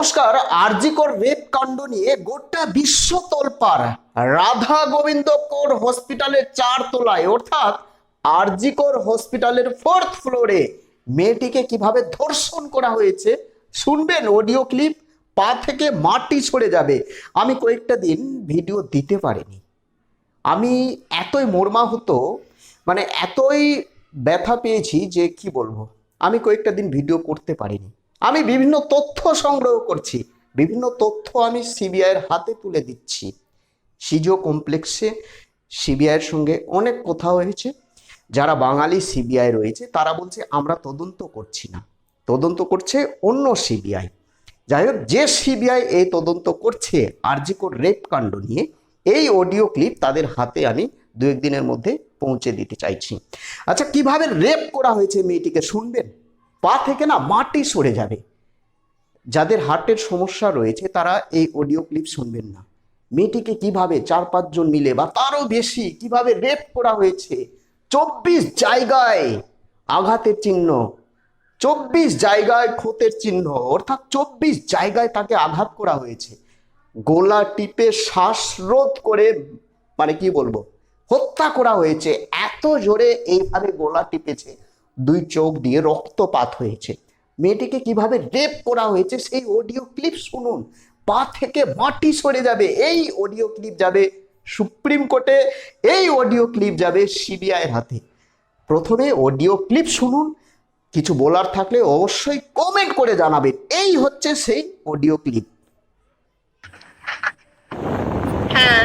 নমস্কার, আরজিকর রেপ কাণ্ড নিয়ে গোটা বিশ্ব তোলপাড় রাধা গোবিন্দকর হসপিটালের চার তলায় অর্থাৎ আরজিকর হসপিটালের ফোর্থ ফ্লোরে মেয়েটিকে কীভাবে ধর্ষণ করা হয়েছে, শুনবেন অডিও ক্লিপ পা থেকে মাটি সরে যাবে। আমি কয়েকটা দিন ভিডিও দিতে পারিনি। আমি এতই মর্মাহত মানে এতই ব্যথা পেয়েছি যে কি বলব, আমি কয়েকটা দিন ভিডিও করতে পারিনি। আমি বিভিন্ন তথ্য সংগ্রহ করছি। বিভিন্ন তথ্য আমি সিবিআইয়ের হাতে তুলে দিচ্ছি। সিজো কমপ্লেক্সে সিবিআইয়ের সঙ্গে অনেক কথা হয়েছে। যারা বাঙালি সিবিআই রয়েছে, তারা বলছে, আমরা তদন্ত করছি না। তদন্ত করছে অন্য সিবিআই। যাই হোক, যে সিবিআই এই তদন্ত করছে আরজিকর রেপ কাণ্ড নিয়ে, এই অডিও ক্লিপ তাদের হাতে আমি দু একদিনের মধ্যে পৌঁছে দিতে চাইছি। আচ্ছা কীভাবে রেপ করা হয়েছে মেয়েটিকে, শুনবেন? পা থেকে না মাটি সরে যাবে। যাদের হার্টের সমস্যা রয়েছে, তারা এই অডিও ক্লিপ শুনবেন না। মেয়েটিকে কীভাবে চার পাঁচজন মিলে বা তারও বেশি কীভাবে রেপ করা হয়েছে, চব্বিশ জায়গায় আঘাতের চিহ্ন, চব্বিশ জায়গায় ক্ষতের চিহ্ন, অর্থাৎ চব্বিশ জায়গায় তাকে আঘাত করা হয়েছে। গোলা টিপে শ্বাসরোধ করে মানে কি বলব, হত্যা করা হয়েছে। এত জোরে এইভাবে গোলা টিপেছে। দুই চোখ দিয়ে রক্তপাত হয়েছে। মেয়েটিকে কীভাবে রেপ করা হয়েছে সেই অডিও ক্লিপ শুনুন। পা থেকে মাটি সরে যাবে, এই অডিও ক্লিপ যাবে সুপ্রিম কোর্টে, এই অডিও ক্লিপ যাবে সিবিআইয়ের হাতে। প্রথমে অডিও ক্লিপ শুনুন, কিছু বলার থাকলে অবশ্যই কমেন্ট করে জানাবেন। এই হচ্ছে সেই অডিও ক্লিপ হ্যাঁ।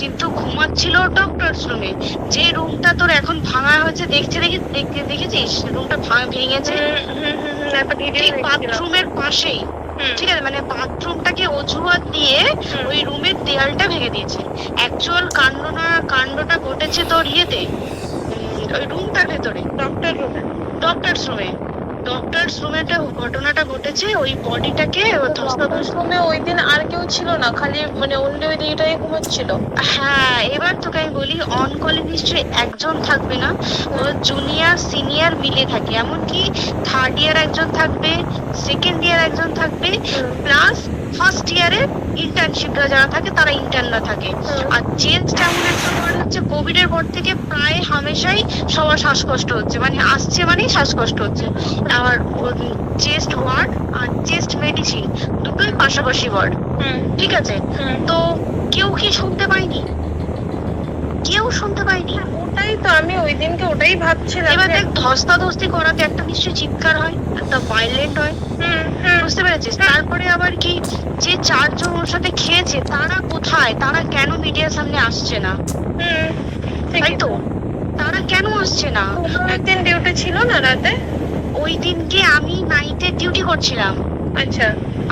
কিন্তু ঘুমাচ্ছিল ডক্টরস রুমে যে রুমটা তোর এখন ভাঙা হয়েছে দেখছে দেখি দেখতে দেখেছিস? রুমটা ভাঙা ভেঙেছে? একটা ভিডিও ঠিক বাথরুমের পাশেই। ঠিক আছে মানে বাথরুমটাকে অজুহাত দিয়ে ওই রুমের দেয়ালটা ভেঙে দিয়েছে। অ্যাকচুয়াল কাণ্ডটা কাণ্ডটা ঘটেছে তোর ইয়েতে ওই রুমটার ভেতরে। ডক্টর রুমে ডক্টরস রুমে ডক্টরস রুমেটা ঘটনাটা ঘটেছে ওই বডিটাকে ডক্টর রুমে ওই দিন আর কেউ ছিল না খালি মানে অন্য ওই দিকটাই ঘুমাচ্ছিল। হ্যাঁ এবার তোকে আমি বলি অন কলে নিশ্চয়ই একজন থাকবে না ও জুনিয়র সিনিয়র মিলে থাকে। এমনকি থার্ড ইয়ার একজন থাকবে সেকেন্ড ইয়ার একজন থাকবে প্লাস ফার্স্ট ইয়ারে ইন্টার্নশিপরা যারা থাকে তারা ইন্টার্নরা থাকে। আর চেঞ্জটা এমন একটা হচ্ছে কোভিড এর পর থেকে প্রায় হামেশাই সবার শ্বাসকষ্ট হচ্ছে মানে আসছে মানেই শ্বাসকষ্ট হচ্ছে। আর চেস্ট ওয়ার্ড আর চেস্ট মেডিসিন দুটোই পাশাপাশি ওয়ার্ড। ঠিক আছে? তো কেউ কি শুনতে পায়নি? কেউ শুনতে পায়নি? ওটাই তো আমি ওই দিনকে ওটাই ভাবছিলাম এবার দেখ ধস্তাধস্তি করাতে একটা নিশ্চয়ই চিৎকার হয় একটা ভাইলেন্ট হয়। বুঝতে পেরেছিস? তারপরে আবার কি যে চারজন ওর সাথে খেয়েছে তারা কোথায়? তারা কেন মিডিয়ার সামনে আসছে না? হুম তাই তো? তারা কেন আসছে না? একদিন ডিউটি ছিল না রাতে? ওই দিনকে আমি নাইটে ডিউটি করছিলাম। আচ্ছা।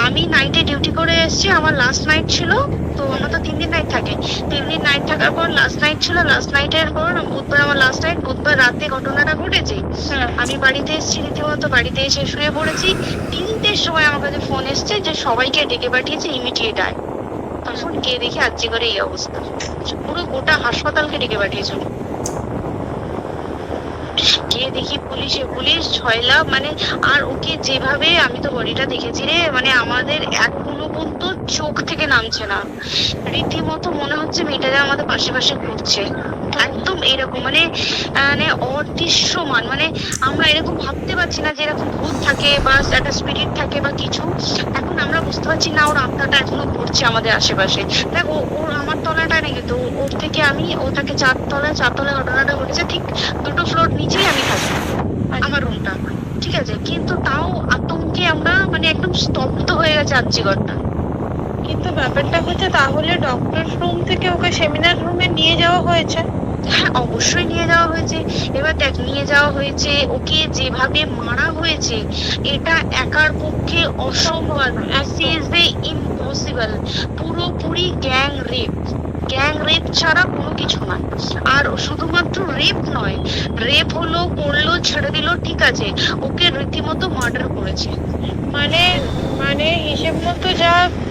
আমি নাইটে ডিউটি করে এসেছি আমার লাস্ট নাইট ছিল তো আমার তো তিন দিন নাইট থাকে। তিন দিন নাইট থাকার পর লাস্ট নাইট ছিল লাস্ট নাইটের পর বুধবার আমার লাস্ট নাইট বুধবার রাতে ঘটনাটা ঘটেছে। হ্যাঁ। আমি বাড়িতে এসেছি রীতিমতো বাড়িতে এসে শুয়ে পড়েছি। তিনটের সময় আমার কাছে ফোন এসছে যে সবাইকে ডেকে পাঠিয়েছে ইমিডিয়েট আয়। তখন গিয়ে দেখি আজকে করে এই অবস্থা। পুরো গোটা হাসপাতালকে ডেকে পাঠিয়েছিল। দেখি পুলিশে, পুলিশ ছয় ছয়লা মানে আর ওকে যেভাবে আমি তো বডিটা দেখেছি রে মানে আমাদের এখনও পর্যন্ত চোখ থেকে নামছে না। রীতিমতো মনে হচ্ছে মেয়েটা যেন আমাদের পাশে পাশে ঘুরছে। একদম এরকম মানে মানে অদৃশ্যমান মানে আমরা এরকম ভাবতে পারছি না যে এরকম ভূত থাকে বা একটা স্পিরিট থাকে বা কিছু। এখন আমরা বুঝতে পারছি না ওর আত্মাটা এখনও ঘুরছে আমাদের আশেপাশে। দেখ, ও, ওর আমার তলাটা নেই কিন্তু ওর থেকে আমি, ও থাকে চার তলায় চার তলায় ঘটনাটা ঘটেছে, ঠিক দুটো ফ্লোর নিচেই আমি থাকি। আমার রুমটা ঠিক আছে কিন্তু তাও আতঙ্কে আমরা মানে একদম স্তব্ধ হয়ে গেছে আর্যিগরটা কিন্তু ব্যাপারটা হচ্ছে তাহলে ডক্টর রুম থেকে ওকে সেমিনার রুমে নিয়ে যাওয়া হয়েছে? হ্যাঁ অবশ্যই নিয়ে যাওয়া হয়েছে। এবার দেখ নিয়ে যাওয়া হয়েছে ওকে যেভাবে মারা হয়েছে এটা একার পক্ষে অসম্ভব। ইম্পসিবল পুরোপুরি গ্যাং রেপ গ্যাং রেপ ছাড়া কোনো কিছু না। আর শুধুমাত্র রেপ নয়, রেপ হলো, করল, ছেড়ে দিল, ঠিক আছে, ওকে রীতিমতো মার্ডার করেছে। মানে মানে হিসেব মতো যা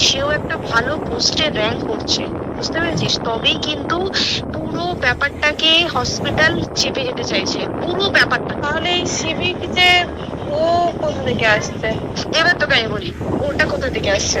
সেও একটা ভালো পোস্টে র্যাঙ্ক করছে বুঝতে পেরেছিস? তবেই কিন্তু পুরো ব্যাপারটাকে হসপিটাল চেপে যেতে চাইছে পুরো ব্যাপারটা। তাহলে এই সিভিক যে ও কোথা থেকে আসছে? এবার তোকে আমি বলি ওটা কোথা থেকে আসছে?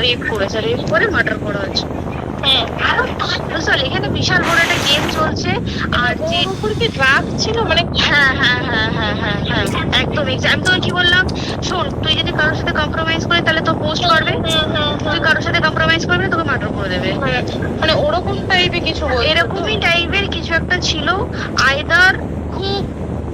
রেপ করেছে রেপ করে মার্ডার করা হয়েছে পারলি? এখানে বিশাল বড় একটা গেম চলছে। আর যে কি ড্রাগ ছিল? মানে হ্যাঁ হ্যাঁ হ্যাঁ হ্যাঁ হ্যাঁ হ্যাঁ একদম। আমি তোকে কি বললাম? শোন তুই যদি কারোর সাথে কম্প্রোমাইজ করে তাহলে তো পোস্ট করবে। হুম হুম তুই কারোর সাথে কম্প্রোমাইজ করবে তোকে মার্ডার করে দেবে। মানে মানে ওরকম টাইপের কিছু? এরকমই টাইপের কিছু একটা ছিল। আয়দার খুব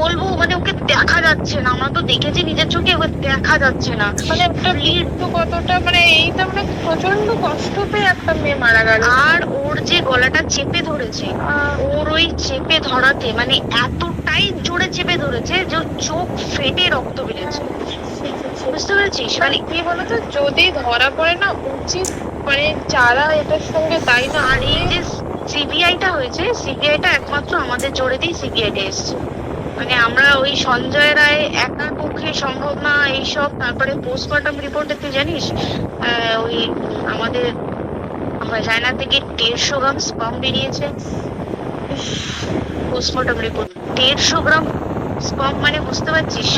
বলব মানে ওকে দেখা যাচ্ছে না। আমরা তো দেখেছি নিজের চোখে ওকে দেখা যাচ্ছে না। মানে একটা মৃত্যু কতটা মানে এইটা মানে প্রচণ্ড কষ্ট পেয়ে একটা মেয়ে মারা গেল। আর ওর যে গলাটা চেপে ধরেছে ওর ওই চেপে ধরাতে মানে এতটাই জোরে চেপে ধরেছে যে ওর চোখ ফেটে রক্ত বেরিয়েছে। বুঝতে পেরেছিস? মানে কি বলতো যদি ধরা পড়ে না উচিত মানে যারা এটার সঙ্গে দায়ী না আর এই যে সিবিআইটা হয়েছে সিবিআইটা একমাত্র আমাদের জোরে দিয়ে সিবিআইটা এসছে। মানে আমরা ওই সঞ্জয় রায় একার পক্ষে সম্ভব না এইসব তারপরে পোস্টমর্টম রিপোর্টে তুই জানিস ওই আমাদের ভ্যাজাইনা থেকে দেড়শো গ্রাম স্পাম বেরিয়েছে। পোস্টমর্টম রিপোর্ট দেড়শো গ্রাম কম মানে বুঝতে পারছিস।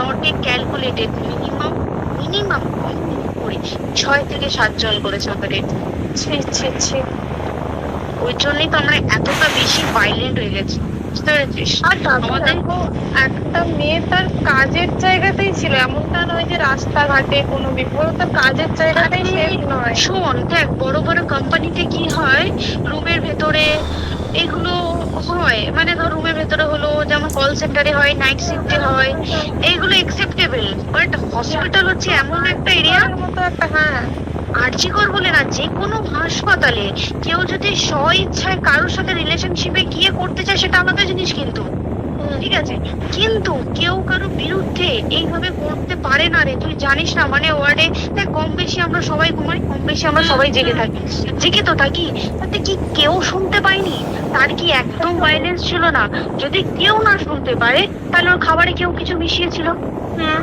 Not a calculated minimum minimum কম করে ছয় থেকে সাত সাতজন করেছে ওকে ছি ছি ছি। ওই জন্যই তো আমরা এতটা বেশি ভাইলেন্ট হয়ে গেছি। বুঝতে পেরেছিস। আমাদের একটা মেয়ে তার কাজের জায়গাতেই ছিল এমনটা নয় যে রাস্তাঘাটে কোনো বিপদ তার কাজের জায়গাতেই সেফ নয়। শোন দেখ বড় বড় কোম্পানিতে কি হয় রুমের ভেতরে এগুলো হয় মানে ধর রুমের ভেতরে হলো যেমন কল সেন্টারে হয় নাইট শিফটে হয় এইগুলো একসেপ্টেবল বাট হসপিটাল হচ্ছে এমন একটা এরিয়া মতো একটা হ্যাঁ। আর্জিকর বলে না যে কোনো হাসপাতালে কেউ যদি স্ব ইচ্ছায় কারোর সাথে রিলেশনশিপে সেটা আলাদা জিনিস কিন্তু। ঠিক আছে? কিন্তু কেউ কারও বিরুদ্ধে এইভাবে করতে পারে না রে। তুই জানিস না মানে ওয়ার্ডে দেখ কম বেশি আমরা সবাই ঘুমাই কম বেশি আমরা সবাই জেগে থাকি। জেগে তো থাকি তাতে কি কেউ শুনতে পায়নি? তার কি একদম ভাইলেন্স ছিল না? যদি কেউ না শুনতে পারে তাহলে ওর খাবারে কেউ কিছু মিশিয়েছিল? হুম।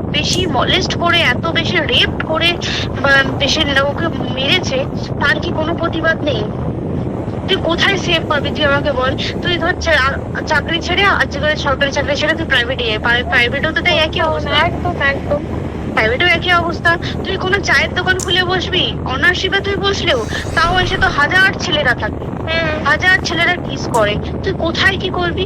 বেশি মলেস্ট করে এত বেশি রেপ করে বেশি ওকে মেরেছে তার কি কোনো প্রতিবাদ নেই? তুই কোথায় সেভ পাবি? তুই আমাকে বল। তুই ধর চাকরি ছেড়ে আজকে সরকারি চাকরি ছেড়ে তুই প্রাইভেটে প্রাইভেটও তো তাই একই অবস্থা। একদম একদম। প্রাইভেটেও একই অবস্থা। তুই কোনো চায়ের দোকান খুলে বসবি? অনার্সিপে তুই বসলেও তাও এসে তো হাজার ছেলেরা থাকে হাজার ছেলেরা কিস করে। তুই কোথায় কি করবি?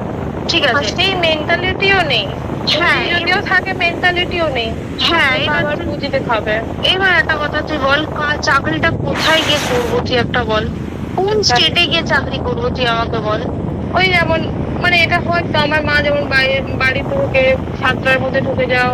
ঠিক আছে। সেই মেন্টালিটিও নেই। হ্যাঁ যদিও থাকে মেন্টালিটিও নেই। হ্যাঁ এবার আবার খাবে। এবার একটা কথা তুই বল চাকরিটা কোথায় গিয়ে করব তুই একটা বল? কোন স্টেটে গিয়ে চাকরি করব তুই আমাকে বল? ওই যেমন মানে এটা হয় তো আমার মা যেমন বাইরে বাড়িতে ঢুকে সাতটার মধ্যে ঢুকে যাও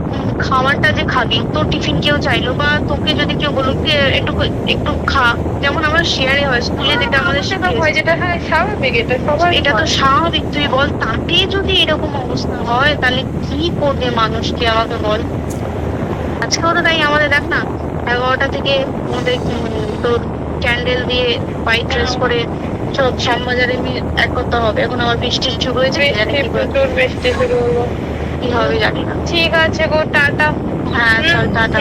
খাবারটা যে খাবি তোর টিফিন কেউ চাইলো বা তোকে যদি কেউ বলল কি একটু একটু খা। যেমন আমরা শেয়ারে হয় স্কুলে যেটা আমাদের সাথে হয় যেটা হ্যাঁ স্বাভাবিক এটা সবার এটা তো স্বাভাবিক তুই বল তাতে যদি এরকম অবস্থা হয় তাহলে কি করবে মানুষকে আমাকে বল। আজকেও তো তাই আমাদের দেখ না এগারোটা থেকে আমাদের তোর ক্যান্ডেল দিয়ে হোয়াইট ড্রেস করে সব শ্যামবাজারে এক করতে হবে। এখন আবার বৃষ্টি শুরু হয়েছে কি কি প্রচুর বৃষ্টি শুরু হলো। কি হবে জানি না। ঠিক আছে গো টাটা। হ্যাঁ চল টাটা।